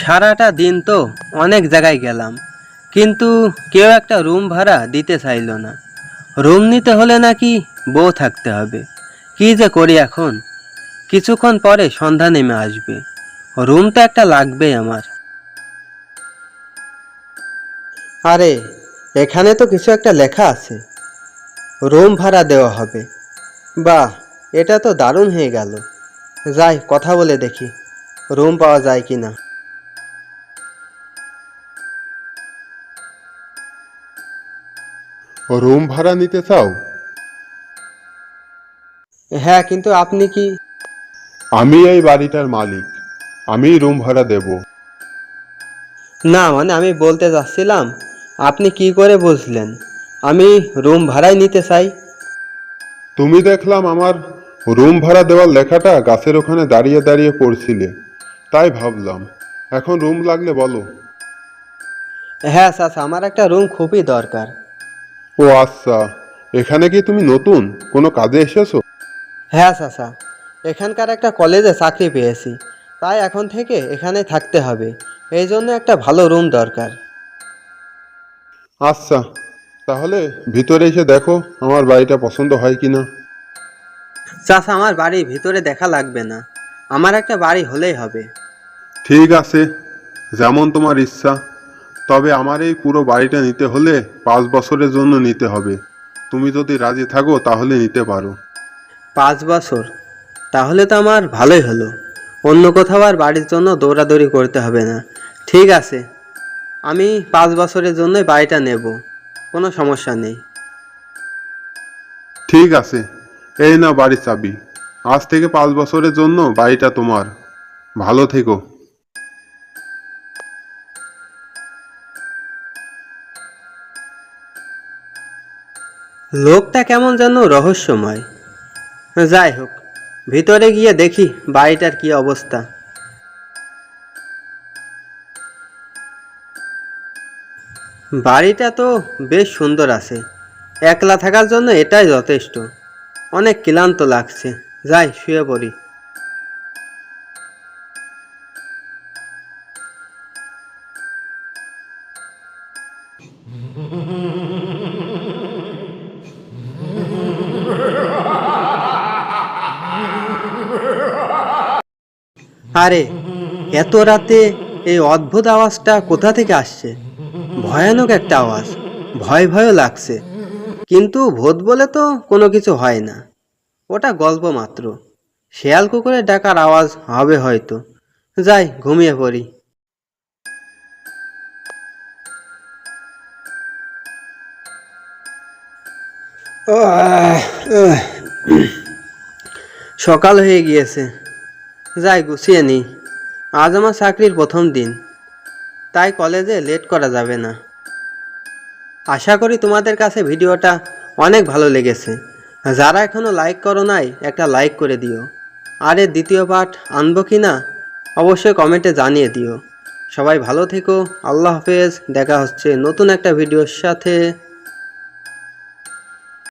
সারাটা দিন তো অনেক জায়গায় গেলাম, কিন্তু কেউ একটা রুম ভাড়া দিতে চাইলো না। রুম নিতে হলে নাকি বউ থাকতে হবে। কি যে করি এখন? কিছুক্ষণ পরে সন্ধ্যা নেমে আসবে। রুম তো একটা লাগবেই আমার। আরে, এখানে তো কিছু একটা লেখা আছে। রুম ভাড়া দেওয়া হবে। বাহ, এটা তো দারুণ হয়ে গেল। যাই, কথা বলে দেখি। রুম পাওয়া যায় কি না রুম ভাড়া নিতে চাও? হ্যাঁ কিন্তু আপনি কি? আমি এই বাড়িটার মালিক। আমি রুম ভাড়া দেব। না মানে আমি বলতে চাচ্ছিলাম আপনি কি করে বুঝলেন? আমি রুম ভাড়াই নিতে চাই। তুমি দেখলাম আমার রুম ভাড়া দেওয়ার লেখাটা গাছের ওখানে দাঁড়িয়ে দাঁড়িয়ে পড়ছিলে। তাই ভাবলাম এখন রুম লাগলে বলো। হ্যাঁ চাচা আমার একটা রুম খুবই দরকার। ও আচ্ছা এখানে কি তুমি নতুন? কোনো কাজে এসেছ? হ্যাঁ চাচা এখানকার একটা কলেজে চাকরি পেয়েছি। তাই এখন থেকে এখানে থাকতে হবে। এই জন্য একটা ভালো রুম দরকার। আচ্ছা তাহলে ভিতরে এসে দেখো আমার বাড়িটা পছন্দ হয় কি না চাচা আমার বাড়ি ভিতরে দেখা লাগবে না। আমার একটা বাড়ি হলেই হবে। ঠিক আছে যেমন তোমার ইচ্ছা। তবে আমার এই পুরো বাড়িটা নিতে হলে পাঁচ বছরের জন্য নিতে হবে। তুমি যদি রাজি থাকো তাহলে নিতে পারো। পাঁচ বছর? তাহলে তো আমার ভালোই হলো। অন্য কোথাও আর বাড়ির জন্য দৌড়াদৌড়ি করতে হবে না। ঠিক আছে আমি পাঁচ বছরের জন্যই বাড়িটা নেব। কোনো সমস্যা নেই। ঠিক আছে এই না বাড়ির চাবি। আজ থেকে পাঁচ বছরের জন্য বাড়িটা তোমার। ভালো থেকো। লোকটা কেমন যেন রহস্যময়। যাই হোক ভিতরে গিয়ে দেখি বাড়িটার কি অবস্থা। বাড়িটা তো বেশ সুন্দর আছে। একলা থাকার জন্য এটাই যথেষ্ট। অনেক ক্লান্ত লাগছে। যাই, শুয়ে পড়ি। আরে, এত রাতে এই অদ্ভুত আওয়াজটা কোথা থেকে আসছে? ভয়ানক একটা আওয়াজ, ভয় ভয়ও লাগছে। কিন্তু ভূত বলে তো কোনো কিছু হয় না। ওটা গল্প মাত্র। শেয়াল কুকুরের ডাকার আওয়াজ হবে হয়তো। যাই, ঘুমিয়ে পড়ি। সকাল হয়ে গিয়েছে। যাই গুছিয়ে নিই। আজ আমার চাকরির প্রথম দিন। তাই কলেজে লেট করা যাবে না। আশা করি তোমাদের কাছে ভিডিওটা অনেক ভালো লেগেছে। যারা এখনও লাইক করো নাই, একটা লাইক করে দিও। আর এর দ্বিতীয় পার্ট আনব কি না, অবশ্যই কমেন্টে জানিয়ে দিও। সবাই ভালো থেকো, আল্লাহ হাফেজ। দেখা হচ্ছে নতুন একটা ভিডিওর সাথে।